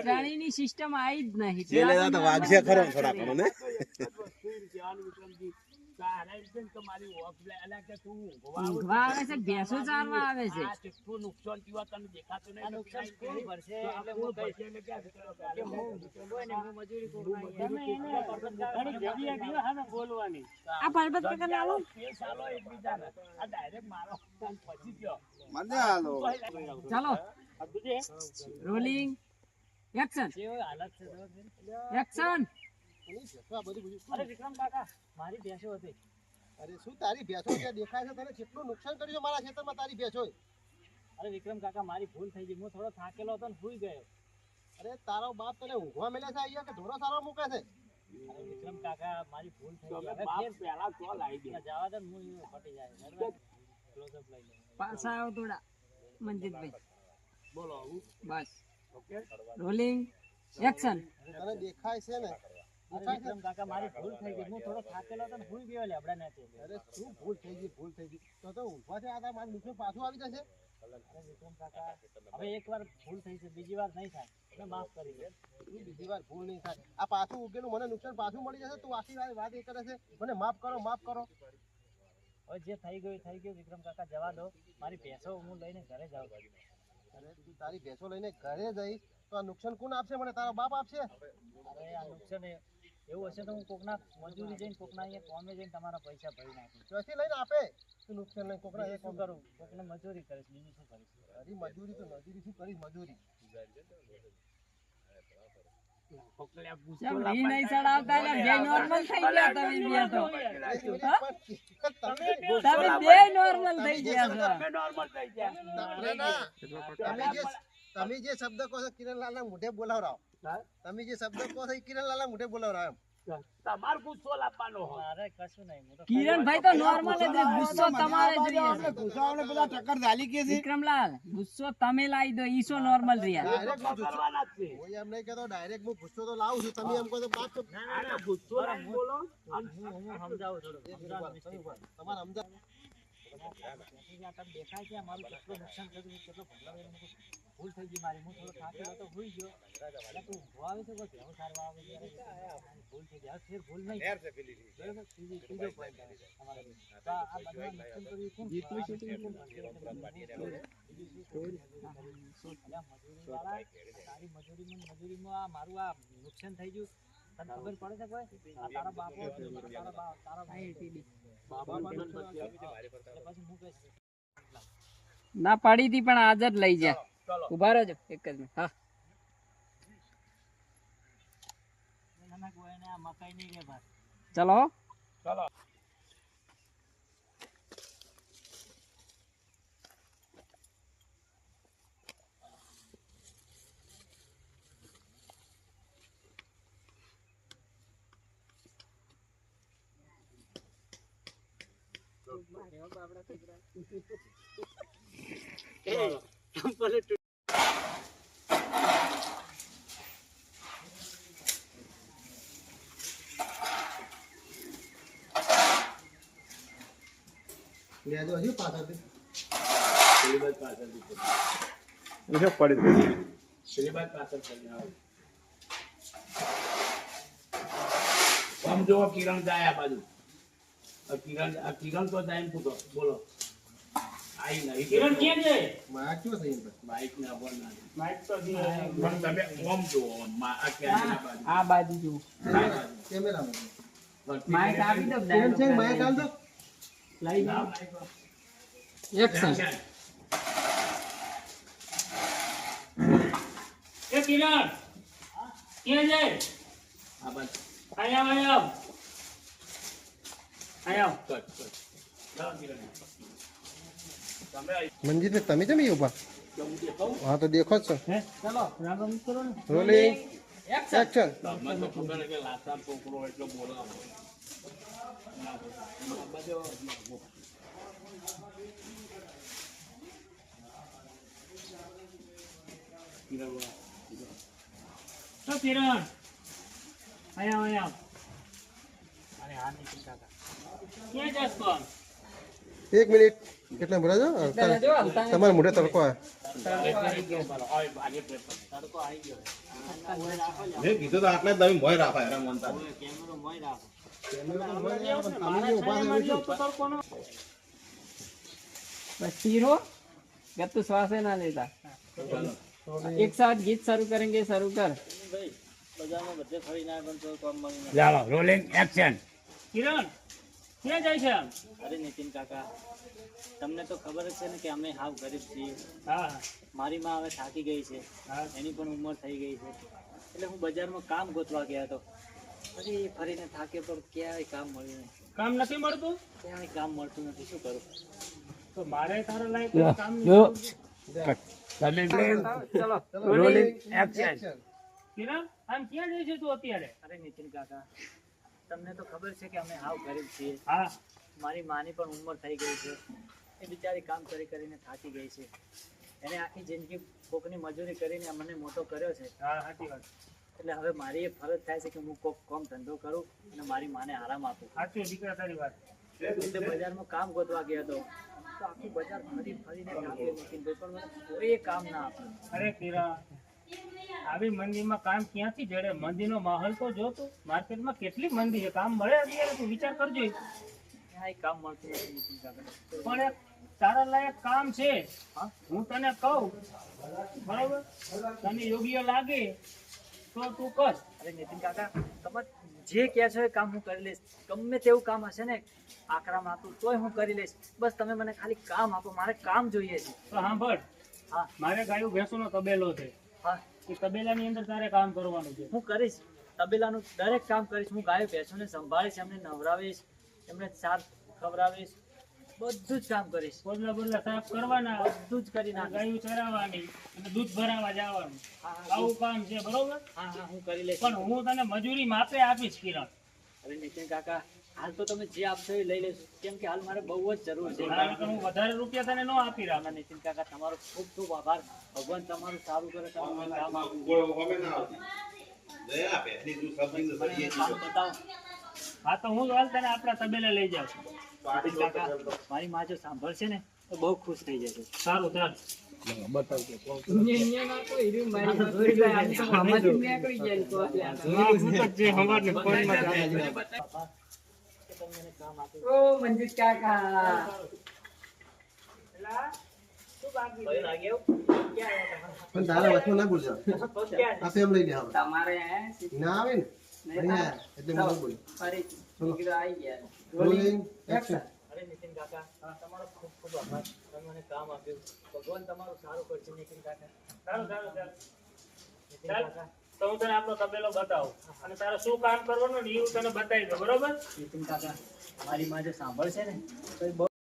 જલ્દી સિસ્ટમ આવી જ નહીં. જે લેતા તો વાગશે ખરો થોડા ઘણો ને ચાલો? રોલિંગ એક્શન કેવી હાલત છે જો. એક્શન અરે વિક્રમ કાકા મારી ભેંસો હતી. અરે શું તારી ભેંસો ત્યાં દેખાય છે? તને કેટલું નુકસાન કર્યું મારા ખેતરમાં તારી ભેંસોએ અરે વિક્રમ કાકા મારી ભૂલ થઈ ગઈ. હું થોડો થાકેલો હતો ને સુઈ ગયો. અરે તારો બાપ તને ઊંઘવા મળે છે અહીંયા કે ઢોરો સારો મૂકે છે? અરે વિક્રમ કાકા મારી ભૂલ થઈ ગઈ. હવે ફેર પહેલા કોલ આવી ગયો જવા દે હું ફટી જાય. ક્લોઝ અપ લઈ લે. પાછા આવો થોડા મંજીતભાઈ. બોલો બસ. ઓકે? Rolling action. તને દેખાય છે ને. વિક્રમ કાકા મારી ભૂલ થઈ ગઈ. હું થોડો થાકેલો હતો ને ગયો લેબડા ને અરે શું ભૂલ થઈ ગઈ ભૂલ થઈ ગઈ. તો તો ઊંઘવાથી આ મારું નુકસાન પાછું આવી જશે. વિક્રમ કાકા હવે એક વાર ભૂલ થઈ છે બીજી વાર નહીં થાય. એટલે માફ કરી દે. બીજી વાર ભૂલ નહીં થાય. આ પાછું ઉગેલું મને નુકસાન પાછું મળી જશે તું આખી વાર વાત એ કરે છે. મને માફ કરો માફ કરો. હવે જે થઈ ગયું થઈ ગયું. વિક્રમ કાકા જવા દો. મારી ભેંસો હું લઈને ઘરે જાઉં. અરે તું તારી ભેંસો લઈને ઘરે જઈશ તો આ નુકસાન કોણ આપશે મને? તારો બાપ આપશે? અરે આ નુકસાન એવું હશે તો હું કોકના મજૂરી જઈને કોકના અહીંયા કોમે જઈને તમારા પૈસા ભરી નાખું. ચોથી લઈને આપે? તું નુકસાન લઈને કોકના એ શું કરું? કોકને મજૂરી કરીશ બીજું શું કરીશ? અરે મજૂરી તો મજૂરી શું કરીશ મજૂરી કેમ રી નહીં ચડાવતા એટલે બે નોર્મલ થઈ ગયા તમે જે શબ્દ કહો છો કિરણલાલના મોઢે બોલાવરાવો તમે જે શબ્દ કહો છો એ કિરણલાલના મોઢે બોલાવરાવો એમ. તમારે ગુસ્સો લાવવાનો અરે કશું નહીં કિરણભાઈ તો નોર્મલ જ ગુસ્સો તમારે જોઈએ. છે. પેલા ટક્કર ઝાલી કે વિક્રમલાલ ગુસ્સો તમે લાવી દો ઈસો નોર્મલ રહ્યા ડાયરેક્ટ હું ગુસ્સો- કરવાના છે. હું એમ નહીં કહેતો ડાયરેક્ટ હું ગુસ્સો તો લાવું છું. તમે એમ કહો તો બાપ તો ગુસ્સો બોલો. હું હું સમજાવું થોડું તમારે સમજા દેખાય છે કેટલું નુકસાન થયું કેટલો. ભૂલ થઈ ગઈ મારી. હું થોડો થાકેલો તો ભૂઈ ગયો. એટલે તું ઊંઘવા આવે છે કોઈ ભેહું સારવા આવે છે. ભૂલ થઈ ગઈ. ફેર ભૂલ નહીં. થાય. બરાબર? પેલી ત્રીજો point આવે. તમારા. બે. તો આ આ બધા નુકસાન કર્યું કોણ? મજૂરી મજૂરીવાળા, તારી મજૂરીમાં મજૂરીમાં આ મારું આ નુકસાન થઈ ગયું. તને ખબર પડે છે કોઈ? આ તારા બાપો તારા બાપ તારા બાપા પછી હું કહીશ. ના પાડી હતી પણ આજ જ લઈ જા. ઊભા રહેજો એક જ મિનિટ. હા. નાના ગોયને આ મકાઈ નહીં પાછળથી આમ જો કિરણ જાય આ બાજુ. આ કિરણ કિરણ તો જાય પૂછો. બોલો. આઈ નહીં. કિરણ ક્યાં છે? માયા ક્યાં થઈ એમ માઈક ને ના. માઈક તો પણ તમે ઓમ જો આ બાજુ. આ બાજુ જુઓ. કેમેરામાં. માઇક આવી દો. એક્શન એ કિરણ ક્યાં જાય આ બાજુ આયા આયા આયા કટ કટ મંજીત ને તમે જમી ઊભા હા. તો દેખો છો. રોલિંગ. એક્શન તો કિરણ. આયા આયા અરે હા કાકા ક્યાં જાસ કોણ? એક મિનિટ. કેટલા ભરાજો તમારે મોઢે તડકો આવે. કીધું તો આટલા જ તમે મોય રાખો હેરાન મનતા. કેમેરો મોય રાખો. बस तीर हो गत्तू श्वास है ना लेता एक साथ गीत शुरू करेंगे शुरू कर ભાઈ બજારમાં બધે ફરી ના પણ તો કામ મળી ચાલો રોલિંગ એક્શન કિરણ ક્યાં જાય છે આમ અરે નીતિન કાકા તમને તો ખબર જ છે ને કે અમે હાવ ગરીબ છીએ હા મારી માં હવે થાકી ગઈ છે હા એની પણ ઉંમર થઈ ગઈ છે એટલે હું બજારમાં કામ ગોતવા ગયા હતો પછી ફરીને થાકે પણ ક્યાંય કામ મળ્યું નહીં કામ નથી મળતું? ક્યાંય કામ મળતું નથી. શું કરું? તો મારે તારા લાયક કામ નહીં રોલિંગ એક્શન કિરણ આમ ક્યાં જાય છે તું અત્યારે? અરે નીતિન કાકા તમને તો ખબર છે કે અમે હાવ ગરીબ છીએ. હા. મારી માની પણ ઉંમર થઈ ગઈ છે. એ બિચારી કામ કરી કરીને થાકી ગઈ છે. એને આખી જિંદગી કોકની મજૂરી કરીને મને મોટો કર્યો છે. હા સાચી વાત. એટલે હવે મારી એ ફરજ થાય છે કે હું કોક કોમ ધંધો કરું અને મારી માને આરામ આપું. સાચું દીકરા તારી વાત. એટલે બજારમાં કામ ગોતવા ગયો હતો. તો આખું બજાર ફરી ફરીને થાક્યો નીતિનભાઈ પણ મને કોઈ કામ ના આપ્યું અરે કિરણ આવી મંદીમાં કામ ક્યાંથી જડે? મંદીનો માહોલ તો જો તું. માર્કેટમાં કેટલી મંદી છે? કામ મળે અત્યારે તું વિચાર કરજો ક્યાંય કામ મળતું નથી નીતિન કાકા પણ એક તારા લાયક કામ છે. હું તને કહું. બરાબર? તને યોગ્ય લાગે. તો તું કર. અરે નીતિન કાકા તમે જે કહે છો એ કામ હું કરી લઈશ. ગમે તેવું કામ હશે ને આકરામાં આપું તોય હું કરી લઈશ. બસ તમે મને ખાલી કામ આપો મારે કામ જોઈએ છે. તો સાંભળ. હા. મારે ગાયું ભેંસોનો તબેલો છે. હા. એ તબેલાની અંદર તારે કામ કરવાનું છે. હું કરીશ. તબેલાનું દરેક કામ કરીશ. હું ગાયો ભેંસોને સંભાળીશ એમને નવરાવીશ એમને સાફ ખવડાવીશ. બધું જ કામ કરીશ. બોલલા બોદલા સાફ કરવાના બધું જ કરી ના ગાયું ચરાવવાની અને દૂધ ભરાવા જવાનું. આવું કામ છે બરોબર? હા હા હું કરી લઈશ. પણ હું તને મજૂરી માપે આપીશ કિરણ. અરે નીતિન કાકા હાલ તો તમે જે આપશો એ લઈ લેશો. કેમ કે હાલ મારે બહુ જ જરૂર છે. હું વધારે રૂપિયા તને ન આપી રહ્યા નિતિન કાકા તમારો ખૂબ ખૂબ આભાર. ભગવાન તમારું સારું કરે હા તો હું હાલ તને આપણા તબેલે લઈ જાઉં છું. મારી માં જો સાંભળશે ને તો બહુ ખુશ થઈ જશે. સારું ચાલ? પણ તારા વચમાં ના બોલજો ક્યાં? આ એમ લઈને આવે તમારે ના આવે ને? એટલે બોલ. ફરીથી. દીકરો આવી ગયા રોલિંગ એક્શન અરે નીતિન કાકા તમારો ખૂબ ખૂબ આભાર. તમે મને કામ આપ્યું. ભગવાન તમારું સારું કરશે નીતિન કાકા. સારું સારું ચાલ. કાકા. તો હું તને આપણો તબેલો બતાવું. અને તારે શું કામ કરવાનું ને એ હું તને બતાવી દઉં બરોબર? નીતિન કાકા મારી માં જે સાંભળશે ને તો